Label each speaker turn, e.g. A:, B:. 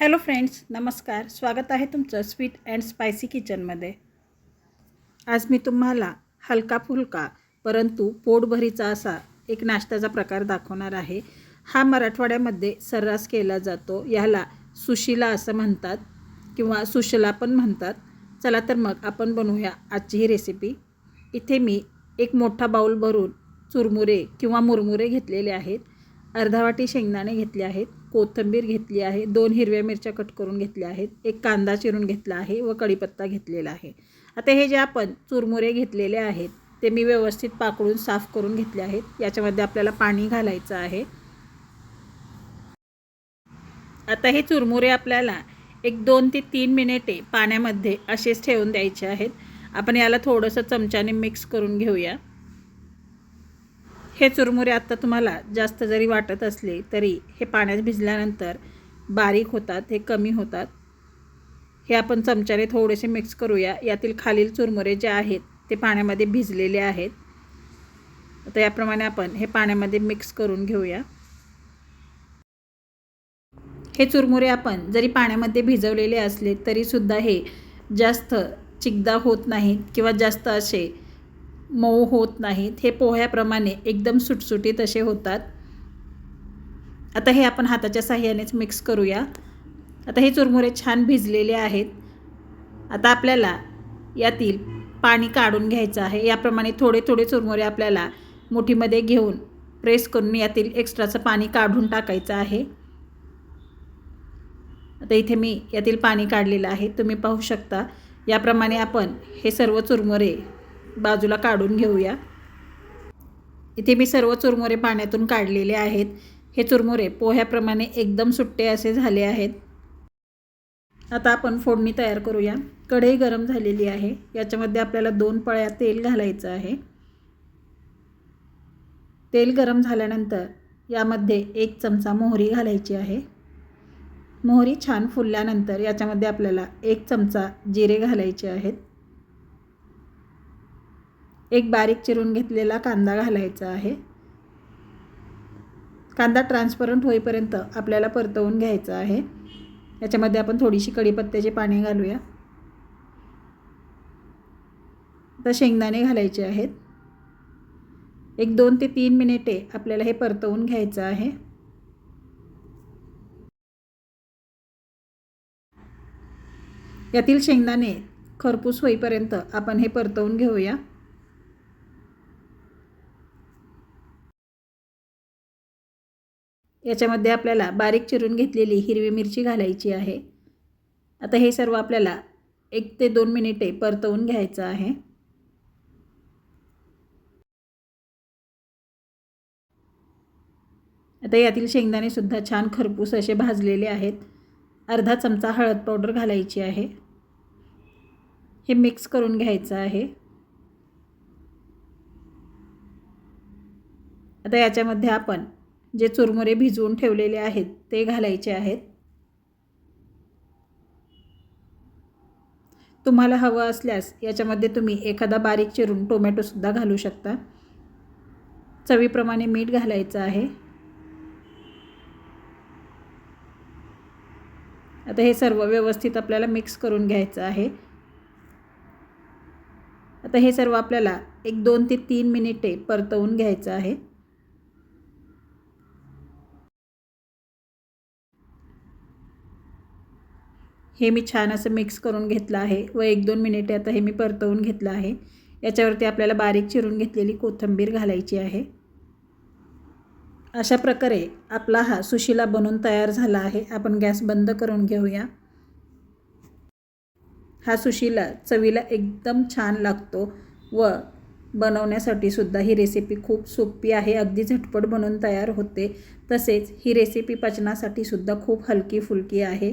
A: Hello friends नमस्कार. स्वागत आहे तुमचं स्वीट अँड स्पायसी किचनमध्ये. आज मी तुम्हाला हलका फुलका परंतु पोटभरीचा असा एक नाश्त्याचा प्रकार दाखवणार आहे. हा मराठवाड्यामध्ये सर्रास केला जातो. याला सुशिला असं म्हणतात किंवा सुशला पण म्हणतात. चला तर मग आपण बनवूया आजची ही रेसिपी इथे मी एक मोठा बाऊल भरून चुरमुरे किंवा मुरमुरे घेतलेले आहेत. अर्धा वाटी शेंगदाणे घेतले आहेत कोथिंबीर घेतली आहे दोन हिरव्या मिरच्या कट करून घेतल्या आहेत एक कांदा चिरून घेतला आहे व कढीपत्ता घेतलेला आहे. आता हे जे आपण चुरमुरे घेतलेले आहेत ते मी व्यवस्थित पाकडून साफ करून घेतले आहेत. याच्यामध्ये आपल्याला पाणी घालायचं आहे. आता हे चुरमुरे आपल्याला एक दोन ते तीन मिनिटे पाण्यामध्ये असेच ठेवून द्यायचे आहेत. आपण याला थोडंसं चमच्याने मिक्स करून घेऊया. हे चुरमुरे आत्ता तुम्हाला जास्त जरी वाटत असले तरी हे पाण्यात भिजल्यानंतर बारीक होतात हे कमी होतात. हे आपण चमच्याने थोडेसे मिक्स करूया. यातील खालील चुरमुरे जे आहेत ते पाण्यामध्ये भिजलेले आहेत. आता याप्रमाणे आपण हे पाण्यामध्ये मिक्स करून घेऊया. हे चुरमुरे आपण जरी पाण्यामध्ये भिजवलेले असले तरीसुद्धा हे जास्त चिकदा होत नाहीत किंवा जास्त असे मऊ होत नाहीत. हे पोह्याप्रमाणे एकदम सुटसुटीत असे होतात. आता हे आपण हाताच्या साह्यानेच मिक्स करूया. आता हे चुरमुरे छान भिजलेले आहेत. आता आपल्याला यातील पाणी काढून घ्यायचं आहे. याप्रमाणे थोडे थोडे चुरमुरे आपल्याला मुठीमध्ये घेऊन प्रेस करून यातील एक्स्ट्राचं पाणी काढून टाकायचं आहे. आता इथे मी यातील पाणी काढलेलं आहे. तुम्ही पाहू शकता. याप्रमाणे आपण हे सर्व चुरमुरे बाजूला काढून घेऊया. इथे मी सर्व चुरमुरे पाण्यातून काढलेले आहेत. हे चुरमुरे पोह्याप्रमाणे एकदम सुट्टे असे झाले आहेत. आता आपण फोडणी तयार करूया. कढई गरम झालेली आहे. याच्यामध्ये आपल्याला दोन पळ्या तेल घालायचं आहे. तेल गरम झाल्यानंतर यामध्ये एक चमचा मोहरी घालायची आहे. मोहरी छान फुलल्यानंतर याच्यामध्ये आपल्याला एक चमचा जिरे घालायचे आहेत. एक बारीक चिरून घेतलेला कांदा घालायचा आहे. कांदा ट्रान्सपरंट होईपर्यंत आपल्याला परतवून घ्यायचा आहे. याच्यामध्ये आपण थोडीशी कढीपत्त्याची पाने घालूया. आता शेंगदाणे घालायचे आहेत. एक दोन ते तीन मिनिटे आपल्याला हे परतवून घ्यायचं आहे. यातील शेंगदाणे खरपूस होईपर्यंत आपण हे परतवून घेऊया. याच्यामध्ये आपल्याला बारीक चिरून घेतलेली हिरवी मिरची घालायची आहे. आता हे सर्व आपल्याला एक ते दोन मिनिटे परतवून घ्यायचं आहे. आता यातील शेंगदाणेसुद्धा छान खरपूस असे भाजलेले आहेत. अर्धा चमचा हळद पावडर घालायची आहे. हे मिक्स करून घ्यायचं आहे. आता याच्यामध्ये आपण जे चुरमुरे भिजवून ठेवलेले आहेत ते घालायचे आहेत. तुम्हाला हवं असल्यास याच्यामध्ये तुम्ही एखादा बारीक चिरून टोमॅटोसुद्धा घालू शकता. चवीप्रमाणे मीठ घालायचं आहे. आता हे सर्व व्यवस्थित आपल्याला मिक्स करून घ्यायचं आहे. आता हे सर्व आपल्याला एक दोन ते तीन मिनिटे परतवून घ्यायचं आहे. हे मी छान असं मिक्स करून घेतलं आहे व एक दोन मिनिटे आता हे मी परतवून घेतलं आहे. याच्यावरती आपल्याला बारीक चिरून घेतलेली कोथिंबीर घालायची आहे. अशा प्रकारे आपला हा सुशिला बनून तयार झाला आहे. आपण गॅस बंद करून घेऊया. हा सुशिला चवीला एकदम छान लागतो व बनवण्यासाठी सुद्धा ही रेसिपी खूप सोपी आहे. अगदी झटपट बनवून तयार होते. तसेच ही रेसिपी पचनासाठी सुद्धा खूप हलकी फुलकी आहे.